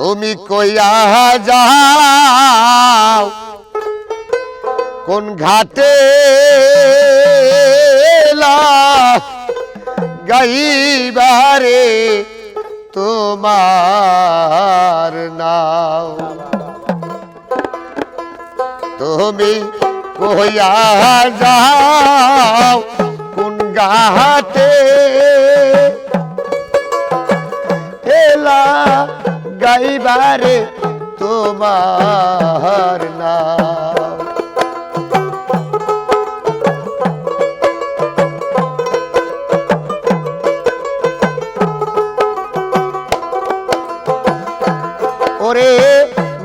তুমি কইয়া যাও। কোন ঘাটে গাইবারে তোমার নাও। তুমি কইয়া যাও কোন ঘাটে এলা গাইবারে তোমার নাম। ওরে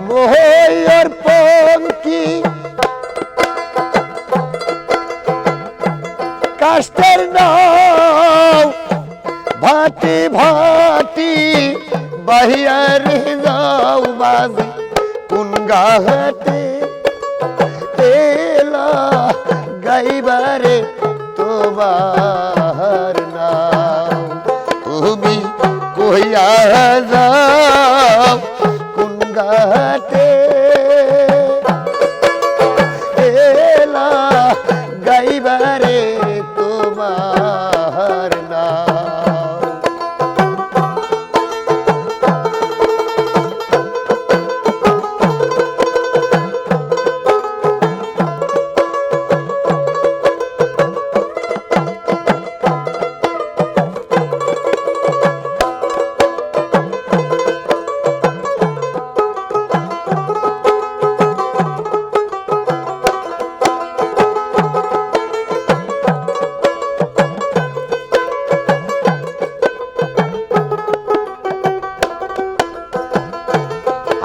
মোহর পঙ্কি কাস্তের নাও ভাটি ভাটি বাহিয়ার যাও বাজি, কোন গাহতে এলা গাইবারে তোমার নাও তুমি কইয়া যাও, কোন গাতে এলা গাইবারে তোমার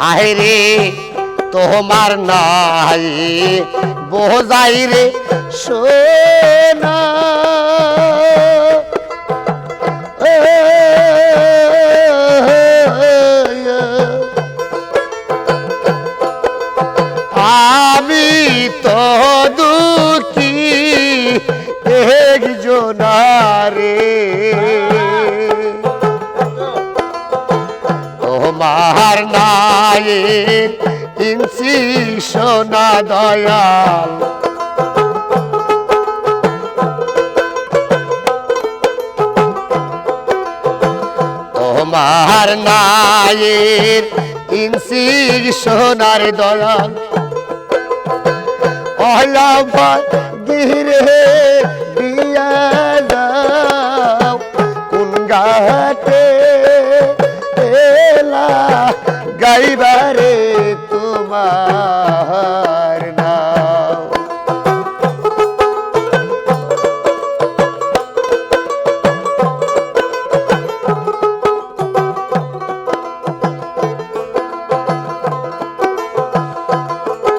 আহেরে তোমার নাই বোঝাই রে সোনা। আমি তো দুঃখী একজনারে তোমার নায়ের ইনসি সোনা দয়াল। তোমার নায়ের ইনসি সোনার দয়াল। অলম্বর গিরে দিয়া যাও এলা গাইবারে তোমার নাও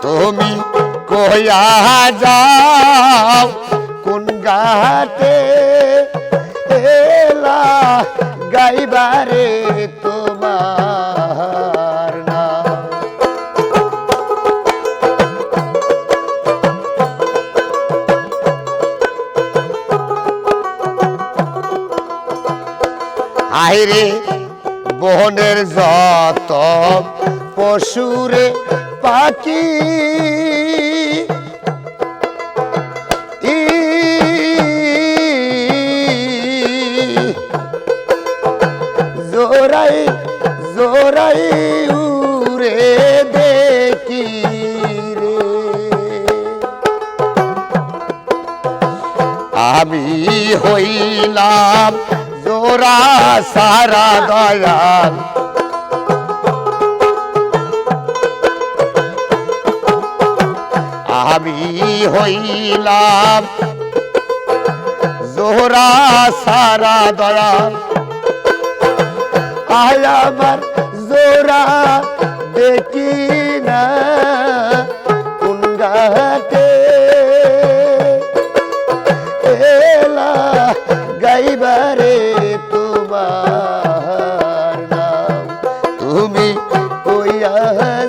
তুমি কয়া যাও কোন গাতে আইরে বহনের যত পশুরে পাখি জোরাই জোরাই উরে দেখি রে। আমি হইলাম জোরা সারা দয়াল। আমি হইলাম জোহরা সারা দয়াল। আয় আমার জোরা দেখি না কোন গাতে। এলা গাইবারে আমার নাম তুমি কইয়া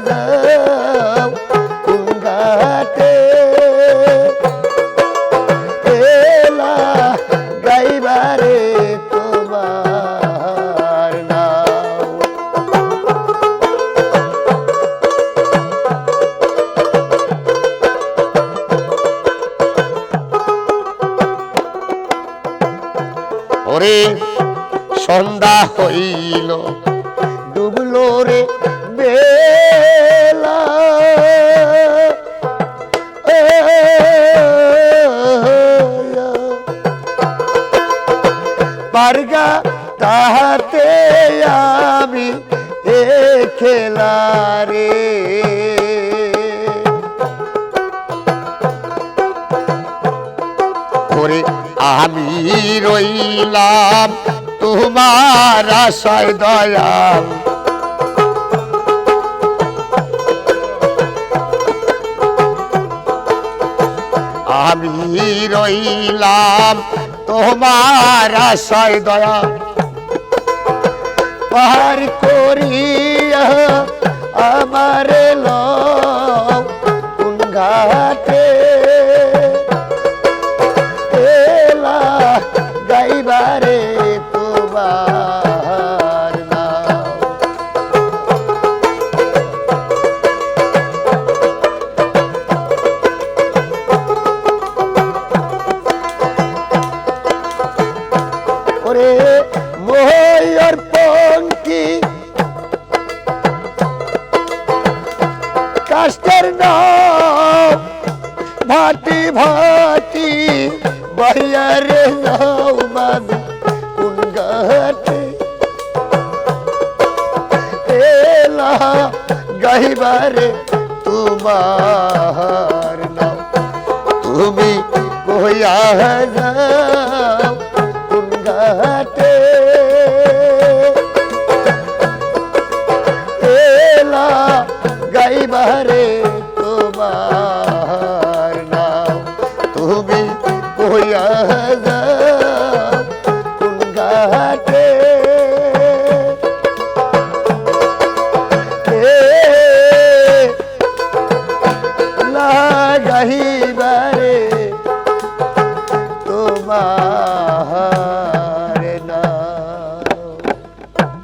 যাও কুঙ্গাতে। এলা গাইবারে তোমার নাম। ওরে সন্ধ্যা হইল ডুবলো রে বেলা। পারগা তাহাতে আমি এ খেলা রে। ওরে আমি রইলাম তোমার আশায় দয়া আমি রইলাম তোমার আশায় দয়া পার করিয়া আমার কোন কাষ্টের নাম, ভাটি ভাটি বাইয়ারে যাও বাদে, কোন গাটে? এলা গাইবারে তোমার নাম, তুমি কইয়া যাও। नहीं